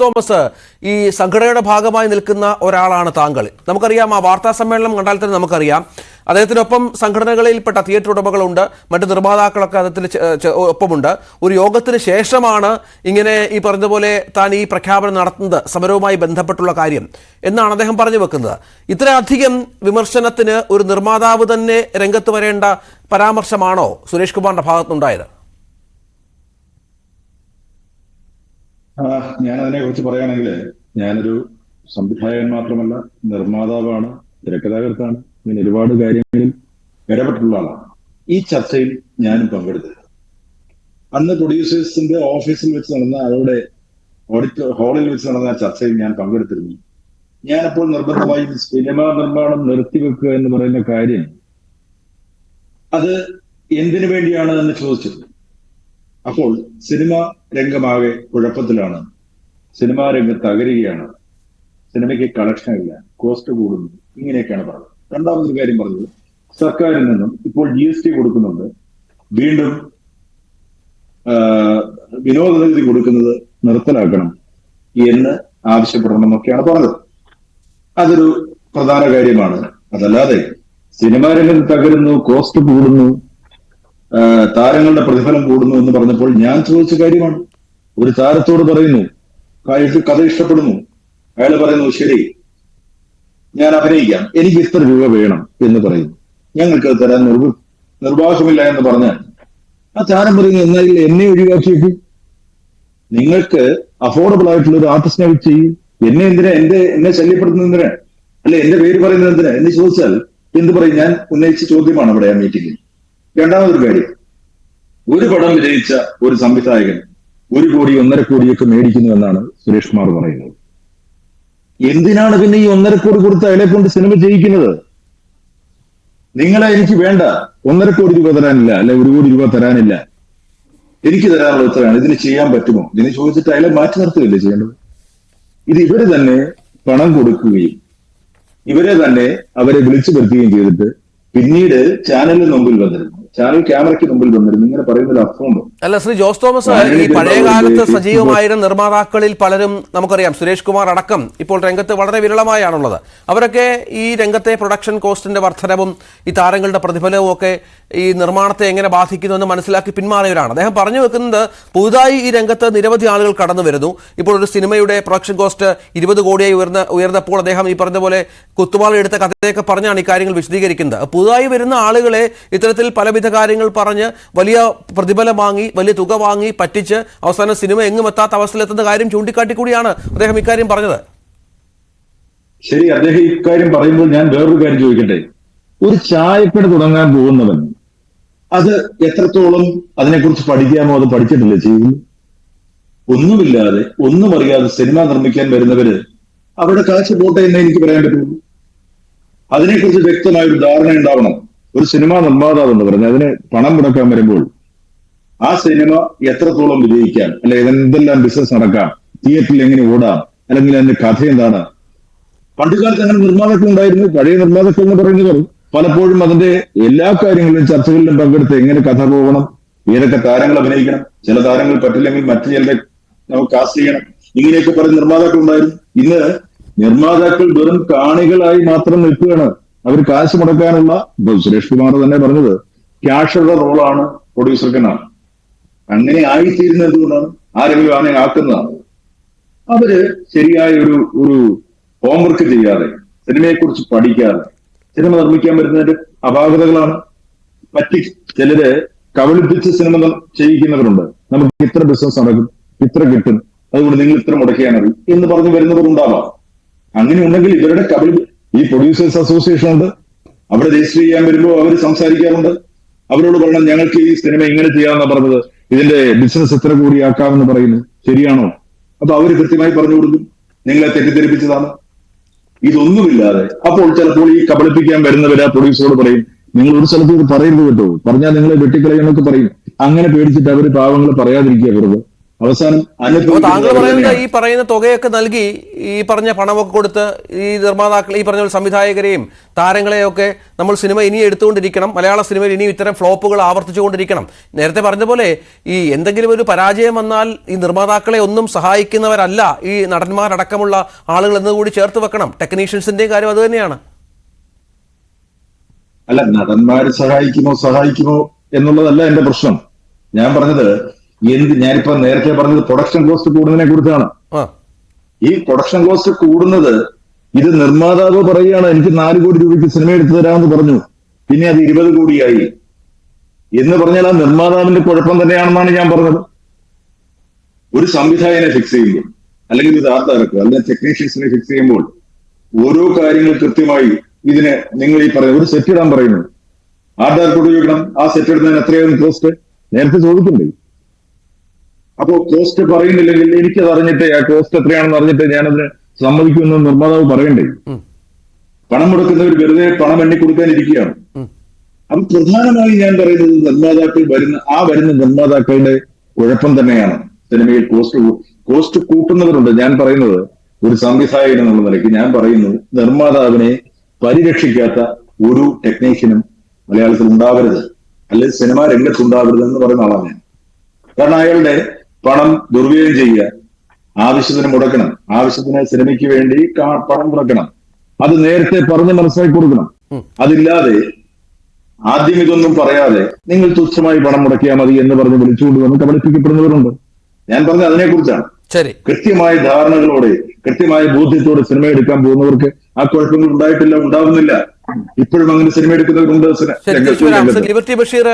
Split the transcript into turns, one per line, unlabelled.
Thomas ഈ സംഘടനയുടെ ഭാഗമായി നിൽക്കുന്ന ഒരാളാണ് താങ്കൾ. നമുക്കറിയാം ആ വാർത്താ സമ്മേളനം കണ്ടാൽ തന്നെ നമുക്കറിയാം. അദ്ദേഹത്തിനൊപ്പം സംഘടനകളിൽപ്പെട്ട തിയേറ്റർ ഉടമകളുണ്ട്. മറ്റ് നിർമ്മാതാക്കളൊക്കെ അദ്ദേഹത്തിന് ഒപ്പമുണ്ട്. ഒരു യോഗത്തിന് ശേഷമാണ് ഇങ്ങനെ ഈ പറഞ്ഞതുപോലെ താൻ ഈ പ്രഖ്യാപനം നടത്തുന്നത് സമരവുമായി ബന്ധപ്പെട്ടുള്ള കാര്യം എന്നാണ് അദ്ദേഹം പറഞ്ഞു വെക്കുന്നത്. ഇത്രയധികം വിമർശനത്തിന് ഒരു നിർമ്മാതാവ് തന്നെ രംഗത്ത് വരേണ്ട പരാമർശമാണോ സുരേഷ് കുമാറിന്റെ ഭാഗത്തുനിന്നുണ്ടായത്?
ഞാൻ അതിനെ കുറിച്ച് പറയുകയാണെങ്കിൽ ഞാനൊരു സംവിധായകൻ മാത്രമല്ല നിർമ്മാതാവാണ് തിരക്കഥാകൃത്താണ് ഇങ്ങനെ ഒരുപാട് കാര്യങ്ങളിൽ ഇടപെട്ടുള്ള ആളാണ്. ഈ ചർച്ചയിൽ ഞാനും പങ്കെടുത്തത് അന്ന് പ്രൊഡ്യൂസേഴ്സിന്റെ ഓഫീസിൽ വെച്ച് നടന്ന അവരുടെ ഓഡിറ്റോ ഹാളിൽ വെച്ച് നടന്ന ചർച്ചയിൽ ഞാൻ പങ്കെടുത്തിരുന്നു. ഞാനപ്പോൾ നിർബന്ധമായും സിനിമാ നിർമ്മാണം നിർത്തിവെക്കുക എന്ന് പറയുന്ന കാര്യം അത് എന്തിനു വേണ്ടിയാണ് എന്ന് ചോദിച്ചിരുന്നു. അപ്പോൾ സിനിമ രംഗമാകെ കുഴപ്പത്തിലാണ്. സിനിമാ രംഗം തകരുകയാണ്. സിനിമയ്ക്ക് കളക്ഷൻ ഇല്ല കോസ്റ്റ് കൂടുന്നു ഇങ്ങനെയൊക്കെയാണ് പറഞ്ഞത്. രണ്ടാമതൊരു കാര്യം പറഞ്ഞത് സർക്കാരിൽ നിന്നും ഇപ്പോൾ ജി എസ് ടി കൊടുക്കുന്നുണ്ട്. വീണ്ടും ആ, വിനോദ നികുതി കൊടുക്കുന്നത് നിർത്തലാക്കണം എന്ന് ആവശ്യപ്പെടണം എന്നൊക്കെയാണ് പറഞ്ഞത്. അതൊരു പ്രധാന കാര്യമാണ്. അതല്ലാതെ സിനിമാ രംഗം തകരുന്നു കോസ്റ്റ് കൂടുന്നു താരങ്ങളുടെ പ്രതിഫലം കൂടുന്നു എന്ന് പറഞ്ഞപ്പോൾ ഞാൻ ചോദിച്ച കാര്യമാണ്. ഒരു താരത്തോട് പറയുന്നു കഥ ഇഷ്ടപ്പെടുന്നു. അയാൾ പറയുന്നു ശരി ഞാൻ അഭിനയിക്കാം. എനിക്ക് ഇത്ര രൂപ വേണം എന്ന് പറയുന്നു. ഞങ്ങൾക്ക് അത് തരാൻ നിർവ നിർവാഹമില്ല എന്ന് പറഞ്ഞാൽ ആ താരം പറയുന്നു എന്നാൽ എന്നെ ഒഴിവാക്കിയേക്ക്. നിങ്ങൾക്ക് അഫോർഡബിൾ ആയിട്ടുള്ള ഒരു ആർട്ടിസ്റ്റിനെ വെച്ച് ചെയ്യും എന്നെ എന്തിനാ എന്റെ എന്നെ ശല്യപ്പെടുത്തുന്നത് എന്തിനാ? അല്ലെ എന്റെ പേര് പറയുന്നത് എന്തിനാ? എന്ന് ചോദിച്ചാൽ എന്ത് പറയും? ഞാൻ ഉന്നയിച്ച ചോദ്യമാണ് അവിടെ ആ മീറ്റിംഗിൽ രണ്ടാമതൊരു കാര്യം. ഒരു പടം വിജയിച്ച ഒരു സംവിധായകൻ ഒരു കോടി ഒന്നര കോടിയൊക്കെ മേടിക്കുന്നു എന്നാണ് സുരേഷ് കുമാർ പറയുന്നത്. എന്തിനാണ് പിന്നെ ഈ ഒന്നര കോടി കൊടുത്ത് അയാളെ കൊണ്ട് സിനിമ ചെയ്യിക്കുന്നത്? നിങ്ങളെ എനിക്ക് വേണ്ട. ഒന്നര കോടി രൂപ തരാനില്ല അല്ലെ ഒരു കോടി രൂപ തരാനില്ല. എനിക്ക് തരാനുള്ള ഉത്തരവാണ്. ഇതിന് ചെയ്യാൻ പറ്റുമോ? ഇതിന് ചോദിച്ചിട്ട് അയാളെ മാറ്റി നിർത്തുകയല്ലേ ചെയ്യേണ്ടത്? ഇത് ഇവർ തന്നെ പണം കൊടുക്കുകയും ഇവരെ തന്നെ അവരെ വിളിച്ചു വരുത്തുകയും ചെയ്തിട്ട് പിന്നീട് ചാനലിന് മുമ്പിൽ വന്നിരുന്നു. ചാനൽ ക്യാമറയ്ക്ക് മുമ്പിൽ വന്നിരുന്നു. ഇങ്ങനെ പറയുന്നതിൽ അർത്ഥമുണ്ടോ
അല്ല ശ്രീ ജോസ് തോമസ് ഈ പഴയ കാലത്ത് സജീവമായിരുന്ന നിർമ്മാതാക്കളിൽ പലരും നമുക്കറിയാം സുരേഷ് കുമാർ അടക്കം ഇപ്പോൾ രംഗത്ത് വളരെ വിരളമായാണുള്ളത്. അവരൊക്കെ ഈ രംഗത്തെ പ്രൊഡക്ഷൻ കോസ്റ്റിന്റെ വർധനവും ഈ താരങ്ങളുടെ പ്രതിഫലവും ഒക്കെ ഈ നിർമ്മാണത്തെ എങ്ങനെ ബാധിക്കുന്നു എന്ന് മനസ്സിലാക്കി പിന്മാറിയവരാണ്. അദ്ദേഹം പറഞ്ഞു വെക്കുന്നത് പുതുതായി ഈ രംഗത്ത് നിരവധി ആളുകൾ കടന്നു വരുന്നു. ഇപ്പോൾ ഒരു സിനിമയുടെ പ്രൊഡക്ഷൻ കോസ്റ്റ് ഇരുപത് കോടിയായി ഉയർന്ന ഉയർന്നപ്പോൾ അദ്ദേഹം ഈ പറഞ്ഞ പോലെ കുത്തുമാള എടുത്ത കഥയൊക്കെ പറഞ്ഞാണ് ഈ കാര്യങ്ങൾ വിശദീകരിക്കുന്നത്. പുതുതായി വരുന്ന ആളുകളെ ഇത്തരത്തിൽ പലവിധ കാര്യങ്ങൾ പറഞ്ഞ് വലിയ പ്രതിഫലം വാങ്ങി വലിയ തുക വാങ്ങി പറ്റിച്ച് അവസാനം സിനിമ എങ്ങും എത്താത്ത അവസ്ഥയിലെത്തുന്ന കാര്യം ചൂണ്ടിക്കാട്ടി കൂടിയാണ് അദ്ദേഹം ഇക്കാര്യം പറഞ്ഞത്.
ശരി അദ്ദേഹം ഇക്കാര്യം പറയുമ്പോൾ ഞാൻ വേറൊരു കാര്യം ചോദിക്കട്ടെ? ഒരു ചായക്കട തുടങ്ങാൻ പോകുന്നവൻ അത് എത്രത്തോളം അതിനെക്കുറിച്ച് പഠിക്കാമോ അത് പഠിച്ചിട്ടില്ല ചെയ്യുന്നു ഒന്നുമില്ലാതെ ഒന്നും അറിയാതെ സിനിമ നിർമ്മിക്കാൻ വരുന്നവര് അവരുടെ കാശ് പോട്ടെ എന്നേ എനിക്ക് പറയാൻ പറ്റുള്ളൂ. അതിനെക്കുറിച്ച് വ്യക്തമായ ഒരു ധാരണ ഉണ്ടാവണം. ഒരു സിനിമാ നിർമ്മാതാവ് എന്ന് പറയുന്നത് അതിന് പണം മുടക്കാൻ വരുമ്പോൾ ആ സിനിമ എത്രത്തോളം വിജയിക്കാം അല്ലെ എന്തെല്ലാം ബിസിനസ് നടക്കാം തിയേറ്ററിൽ എങ്ങനെ ഓടാം അല്ലെങ്കിൽ അതിന്റെ കഥ എന്താണ്? പണ്ടുകാലത്ത് അങ്ങനെ നിർമ്മാതാക്കൾ ഉണ്ടായിരുന്നു പഴയ നിർമ്മാതാക്കൾ എന്ന് പറയുന്നവർ പലപ്പോഴും അതിന്റെ എല്ലാ കാര്യങ്ങളിലും ചർച്ചകളിലും പങ്കെടുത്ത് എങ്ങനെ കഥ പോകണം ഏതൊക്കെ താരങ്ങൾ അഭിനയിക്കണം ചില താരങ്ങൾ പറ്റില്ലെങ്കിൽ മറ്റു ചിലരെ നമുക്ക് കാസ്റ്റ് ചെയ്യണം ഇങ്ങനെയൊക്കെ പറയുന്ന നിർമ്മാതാക്കൾ ഉണ്ടായിരുന്നു. ഇന്ന് നിർമ്മാതാക്കൾ വെറും കാണികളായി മാത്രം നിൽക്കുകയാണ്. അവർ കാശ് മുടക്കാനുള്ള സുരേഷ് കുമാർ തന്നെ പറഞ്ഞത് ക്യാഷുള്ള റോളാണ് പ്രൊഡ്യൂസർക്കെന്നാണ് അങ്ങനെ ആയിത്തീരുന്നത് എന്തുകൊണ്ടാണ് ആരെങ്കിലും അങ്ങനെ ആക്കുന്നതാണ്. അവർ ശരിയായ ഒരു ഒരു ഹോംവർക്ക് ചെയ്യാതെ സിനിമയെക്കുറിച്ച് പഠിക്കാതെ സിനിമ നിർമ്മിക്കാൻ വരുന്നതിന്റെ അപാകതകളാണ്. പറ്റി ചിലര് കബളിപ്പിച്ച് സിനിമ ചെയ്യിക്കുന്നവരുണ്ട്. നമുക്ക് ഇത്ര ബിസിനസ് നടക്കും ഇത്ര കിട്ടും അതുകൊണ്ട് നിങ്ങൾ ഇത്ര മുടക്കിയാൽ മതി എന്ന് പറഞ്ഞു വരുന്നവർ ഉണ്ടാവാം അങ്ങനെ ഉണ്ടെങ്കിൽ ഇവരുടെ കബളി ഈ പ്രൊഡ്യൂസേഴ്സ് അസോസിയേഷൻ ഉണ്ട്. അവിടെ രജിസ്റ്റർ ചെയ്യാൻ വരുമ്പോൾ അവർ സംസാരിക്കാറുണ്ട്. അവരോട് പറയണം ഞങ്ങൾക്ക് ഈ സിനിമ ഇങ്ങനെ ചെയ്യാമെന്ന് പറഞ്ഞത്. ഇതിന്റെ ബിസിനസ് എത്ര കൂടിയാക്കാമെന്ന് പറയുന്നു. ശരിയാണോ? അപ്പൊ അവർ കൃത്യമായി പറഞ്ഞു കൊടുക്കും. നിങ്ങളെ തെറ്റിദ്ധരിപ്പിച്ചതാണ്. ഇതൊന്നുമില്ലാതെ. അപ്പോൾ ചിലപ്പോൾ ഈ കബളിപ്പിക്കാൻ വരുന്നവരെ പ്രൊഡ്യൂസറോട് പറയും നിങ്ങൾ ഒരു സ്ഥലത്ത് ഇത് പറയരുത് കേട്ടോ. പറഞ്ഞാൽ നിങ്ങളെ വെട്ടിക്കളയെന്നൊക്കെ പറയും. അങ്ങനെ പേടിച്ചിട്ട് അവർ പാവങ്ങൾ പറയാതിരിക്കുക വെറുതെ. അവസാനം
താങ്കൾ പറയുന്നത് ഈ പറയുന്ന തുകയൊക്കെ നൽകി ഈ പറഞ്ഞ പണമൊക്കെ കൊടുത്ത് ഈ നിർമ്മാതാക്കൾ ഈ പറഞ്ഞ സംവിധായകരെയും താരങ്ങളെയൊക്കെ നമ്മൾ സിനിമ ഇനി എടുത്തുകൊണ്ടിരിക്കണം. മലയാള സിനിമയിൽ ഇനിയും ഇത്തരം ഫ്ലോപ്പുകൾ ആവർത്തിച്ചുകൊണ്ടിരിക്കണം. നേരത്തെ പറഞ്ഞ പോലെ ഈ എന്തെങ്കിലും ഒരു പരാജയം വന്നാൽ ഈ നിർമ്മാതാക്കളെ ഒന്നും സഹായിക്കുന്നവരല്ല ഈ നടന്മാരടക്കമുള്ള ആളുകൾ എന്നുകൂടി ചേർത്ത് വെക്കണം. ടെക്നീഷ്യൻസിന്റെയും കാര്യം അത് തന്നെയാണ്.
അല്ല നടന്മാരെ സഹായിക്കുമോ സഹായിക്കുമോ എന്നുള്ളതല്ല എന്റെ പ്രശ്നം. ഞാൻ പറഞ്ഞത് എന്ത് ഞാനിപ്പോ നേരത്തെ പറഞ്ഞത് പ്രൊഡക്ഷൻ കോസ്റ്റ് കൂടുന്നതിനെ കുറിച്ചാണ്. ഈ പ്രൊഡക്ഷൻ കോസ്റ്റ് കൂടുന്നത് ഇത് നിർമ്മാതാവ് പറയുകയാണ് എനിക്ക് നാല് കോടി രൂപയ്ക്ക് സിനിമ എടുത്തു തരാമെന്ന് പറഞ്ഞു. പിന്നെ അത് ഇരുപത് കോടിയായി. എന്ന് പറഞ്ഞാൽ ആ നിർമ്മാതാവിന്റെ കുഴപ്പം തന്നെയാണെന്നാണ് ഞാൻ പറഞ്ഞത്. ഒരു സംവിധായകനെ ഫിക്സ് ചെയ്യുമ്പോൾ അല്ലെങ്കിൽ ഒരു ആർട്ട് ഡയറക്ടർ അല്ലെങ്കിൽ ടെക്നീഷ്യൻസിനെ ഫിക്സ് ചെയ്യുമ്പോൾ ഓരോ കാര്യങ്ങൾ കൃത്യമായി ഇതിനെ നിങ്ങൾ ഈ പറയുന്ന ഒരു സെറ്റ് ഇടാൻ പറയുന്നു. ആർട്ട് ഡയറക്ടർ ഉപയോഗിക്കണം. ആ സെറ്റ് ഇടുന്നതിന് എത്രയായിരുന്നു കോസ്റ്റ് നേരത്തെ ചോദിക്കണ്ടേ അപ്പോ കോസ്റ്റ് പറയുന്നില്ലെങ്കിൽ എനിക്കത് അറിഞ്ഞിട്ട് ആ കോസ്റ്റ് എത്രയാണെന്ന് അറിഞ്ഞിട്ട് ഞാനതിന് സമ്മതിക്കുമെന്ന് നിർമ്മാതാവ് പറയണ്ടേ. പണം മുടക്കുന്നവർ വെറുതെ പണം എണ്ണി കൊടുക്കാനിരിക്കുകയാണ്
അത്
പ്രധാനമായും പ്രധാനമായി ഞാൻ പറയുന്നത് നിർമ്മാതാക്കൾ വരുന്ന ആ വരുന്ന നിർമ്മാതാക്കളുടെ കുഴപ്പം തന്നെയാണ്. സിനിമയിൽ കോസ്റ്റ് കോസ്റ്റ് കൂട്ടുന്നവരുണ്ട്. ഞാൻ പറയുന്നത് ഒരു സംവിധായകൻ എന്നുള്ള നിലയ്ക്ക് ഞാൻ പറയുന്നത് നിർമ്മാതാവിനെ പരിരക്ഷിക്കാത്ത ഒരു ടെക്നീഷ്യനും മലയാളത്തിൽ ഉണ്ടാവരുത്. അല്ലെങ്കിൽ സിനിമാ രംഗത്ത് ഉണ്ടാവരുത് എന്ന് പറയുന്ന ആളാണ് ഞാൻ. കാരണം അയാളുടെ പണം ദുർവ്യയം ചെയ്യുക. ആവശ്യത്തിന് മുടക്കണം. ആവശ്യത്തിന് സിനിമയ്ക്ക് വേണ്ടി പണം മുടക്കണം. അത് നേരത്തെ പറഞ്ഞ് മനസ്സിലാക്കി കൊടുക്കണം. അതില്ലാതെ ആദ്യം ഇതൊന്നും പറയാതെ നിങ്ങൾ തുച്ഛമായി പണം മുടക്കിയാൽ മതി എന്ന് പറഞ്ഞ് വിളിച്ചുകൊണ്ട് വന്ന് കബളിപ്പിക്കപ്പെടുന്നവരുണ്ട്. ഞാൻ പറഞ്ഞ അതിനെ കുറിച്ചാണ്
ശരി.
കൃത്യമായ ധാരണകളോടെ കൃത്യമായ ബോധ്യത്തോടെ സിനിമ എടുക്കാൻ പോകുന്നവർക്ക് ആ കുഴപ്പങ്ങൾ ഉണ്ടായിട്ടില്ല ഉണ്ടാവുന്നില്ല. ഇപ്പോഴും അങ്ങനെ സിനിമ എടുക്കുന്നവരുണ്ട്.
ലിബർട്ടി ബഷീർ